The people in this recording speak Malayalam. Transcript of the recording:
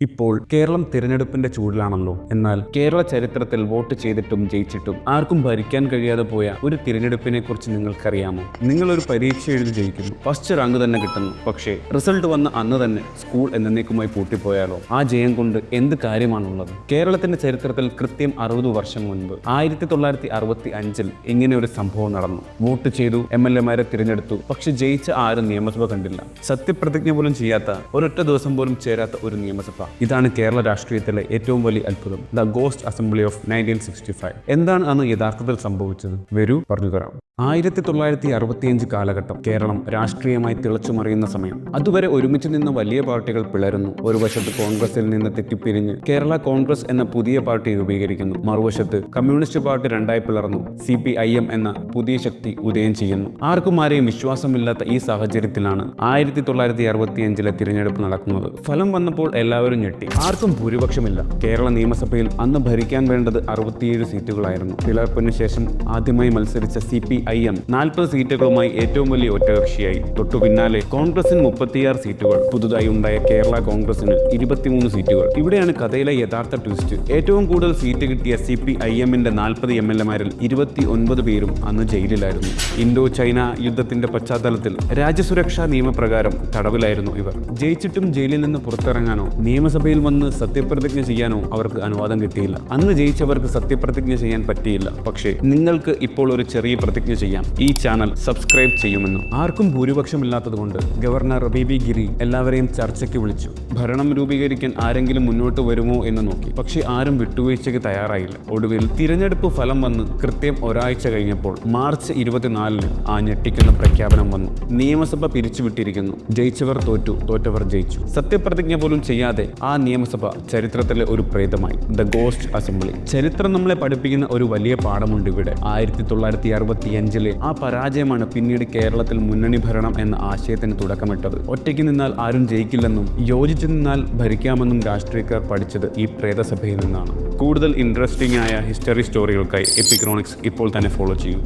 ഇപ്പോൾ കേരളം തിരഞ്ഞെടുപ്പിന്റെ ചൂടിലാണല്ലോ. എന്നാൽ കേരള ചരിത്രത്തിൽ വോട്ട് ചെയ്തിട്ടും ജയിച്ചിട്ടും ആർക്കും ഭരിക്കാൻ കഴിയാതെ പോയ ഒരു തിരഞ്ഞെടുപ്പിനെ കുറിച്ച് നിങ്ങൾക്കറിയാമോ? ഒരു പരീക്ഷ എഴുതി ജയിക്കുന്നു. ഫസ്റ്റ് റാങ്ക് തന്നെ കിട്ടുന്നു. പക്ഷേ റിസൾട്ട് വന്ന അന്ന് തന്നെ സ്കൂൾ എന്നേക്കുമായി പൂട്ടിപ്പോയാലോ? ആ ജയം കൊണ്ട് എന്ത് കാര്യമാണുള്ളത്? കേരളത്തിന്റെ ചരിത്രത്തിൽ കൃത്യം അറുപത് വർഷം മുൻപ് ആയിരത്തി തൊള്ളായിരത്തി അറുപത്തി അഞ്ചിൽ ഇങ്ങനെ ഒരു സംഭവം നടന്നു. വോട്ട് ചെയ്തു എം എൽ എമാരെ തിരഞ്ഞെടുത്തു. പക്ഷെ ജയിച്ച ആരും നിയമസഭ കണ്ടില്ല. സത്യപ്രതിജ്ഞ പോലും ചെയ്യാത്ത ഒരൊറ്റ ദിവസം പോലും ചേരാത്ത ഒരു നിയമസഭ. ഇതാണ് കേരള രാഷ്ട്രീയത്തിലെ ഏറ്റവും വലിയ അത്ഭുതം. The ghost assembly of nineteen sixty five എന്താണ് അന്ന് യഥാർത്ഥത്തിൽ സംഭവിച്ചത്? വരൂ പറഞ്ഞു തരാം. ആയിരത്തി തൊള്ളായിരത്തി അറുപത്തിയഞ്ച് കാലഘട്ടം കേരളം രാഷ്ട്രീയമായി തിളച്ചുമറിയുന്ന സമയം. അതുവരെ ഒരുമിച്ച് നിന്ന് വലിയ പാർട്ടികൾ പിളരുന്നു. ഒരു വശത്ത് കോൺഗ്രസിൽ നിന്ന് തെറ്റിപ്പിരിഞ്ഞ് കേരള കോൺഗ്രസ് എന്ന പുതിയ പാർട്ടി രൂപീകരിക്കുന്നു. മറുവശത്ത് കമ്മ്യൂണിസ്റ്റ് പാർട്ടി രണ്ടായി പിളർന്നു. സി പി ഐ എം എന്ന പുതിയ ശക്തി ഉദയം ചെയ്യുന്നു. ആർക്കും ആരെയും വിശ്വാസമില്ലാത്ത ഈ സാഹചര്യത്തിലാണ് ആയിരത്തി തൊള്ളായിരത്തി അറുപത്തിയഞ്ചിലെ തിരഞ്ഞെടുപ്പ് നടക്കുന്നത്. ഫലം വന്നപ്പോൾ എല്ലാവരും ഞെട്ടി ആർക്കും ഭൂരിപക്ഷമില്ല. കേരള നിയമസഭയിൽ അന്ന് ഭരിക്കാൻ വേണ്ടത് അറുപത്തിയേഴ് സീറ്റുകളായിരുന്നു. പിളർപ്പിന് ശേഷം ആദ്യമായി മത്സരിച്ച സി പി ഐ എം നാൽപ്പത് സീറ്റുകളുമായി ഏറ്റവും വലിയ ഒറ്റകക്ഷിയായി. തൊട്ടു പിന്നാലെ കോൺഗ്രസിന് മുപ്പത്തിയാറ് സീറ്റുകൾ പുതുതായി ഉണ്ടായ കേരള കോൺഗ്രസിന് ഇരുപത്തിമൂന്ന് സീറ്റുകൾ. ഇവിടെയാണ് കഥയിലെ യഥാർത്ഥ ട്വിസ്റ്റ്. ഏറ്റവും കൂടുതൽ സീറ്റ് കിട്ടിയ സി പി ഐ എമ്മിന്റെ നാൽപ്പത് എം എൽ എമാരിൽ ഇരുപത്തി ഒൻപത് പേരും അന്ന് ജയിലിലായിരുന്നു. ഇന്തോ ചൈന യുദ്ധത്തിന്റെ പശ്ചാത്തലത്തിൽ രാജ്യസുരക്ഷാ നിയമപ്രകാരം തടവിലായിരുന്നു ഇവർ. ജയിച്ചിട്ടും ജയിലിൽ നിന്ന് പുറത്തിറങ്ങാനോ നിയമസഭയിൽ വന്ന് സത്യപ്രതിജ്ഞ ചെയ്യാനോ അവർക്ക് അനുവാദം കിട്ടിയില്ല. അന്ന് ജയിച്ചവർക്ക് സത്യപ്രതിജ്ഞ ചെയ്യാൻ പറ്റിയില്ല. പക്ഷേ നിങ്ങൾക്ക് ഇപ്പോൾ ഒരു ചെറിയ പ്രതിജ്ഞ ചെയ്യാം. ഈ ചാനൽ സബ്സ്ക്രൈബ് ചെയ്യുമെന്നും ആർക്കും ഭൂരിപക്ഷമില്ലാത്തതുകൊണ്ട് ഗവർണർ ബി ബി ഗിരി എല്ലാവരെയും ചർച്ചയ്ക്ക് വിളിച്ചു. ഭരണം രൂപീകരിക്കാൻ ആരെങ്കിലും മുന്നോട്ട് വരുമോ എന്ന് നോക്കി. പക്ഷേ ആരും വിട്ടുവീഴ്ചയ്ക്ക് തയ്യാറായില്ല. ഒടുവിൽ തിരഞ്ഞെടുപ്പ് ഫലം വന്ന് കൃത്യം ഒരാഴ്ച കഴിഞ്ഞപ്പോൾ മാർച്ച് ഇരുപത്തിനാലിന് ആ ഞെട്ടിക്കുന്ന പ്രഖ്യാപനം വന്നു. നിയമസഭ പിരിച്ചുവിട്ടിരിക്കുന്നു. ജയിച്ചവർ തോറ്റു തോറ്റവർ ജയിച്ചു. സത്യപ്രതിജ്ഞ പോലും ചെയ്യാതെ ആ നിയമസഭ ചരിത്രത്തിലെ ഒരു പ്രേതമായി ദ ഗോസ്റ്റ് അസംബ്ലി ചരിത്രം നമ്മളെ പഠിപ്പിക്കുന്ന ഒരു വലിയ പാഠമുണ്ട് ഇവിടെ. ആയിരത്തി തൊള്ളായിരത്തി അറുപത്തി അഞ്ചിലെ ആ പരാജയമാണ് പിന്നീട് കേരളത്തിൽ മുന്നണി ഭരണം എന്ന ആശയത്തിന് തുടക്കമിട്ടത്. ഒറ്റയ്ക്ക് നിന്നാൽ ആരും ജയിക്കില്ലെന്നും യോജിച്ചു നിന്നാൽ ഭരിക്കാമെന്നും രാഷ്ട്രീയക്കാർ പഠിച്ചത് ഈ പ്രേതസഭയിൽ നിന്നാണ്. കൂടുതൽ ഇൻട്രസ്റ്റിംഗ് ആയ ഹിസ്റ്ററി സ്റ്റോറികൾക്കായി എപ്പിക്രോണിക്സ് ഇപ്പോൾ തന്നെ ഫോളോ ചെയ്യൂ.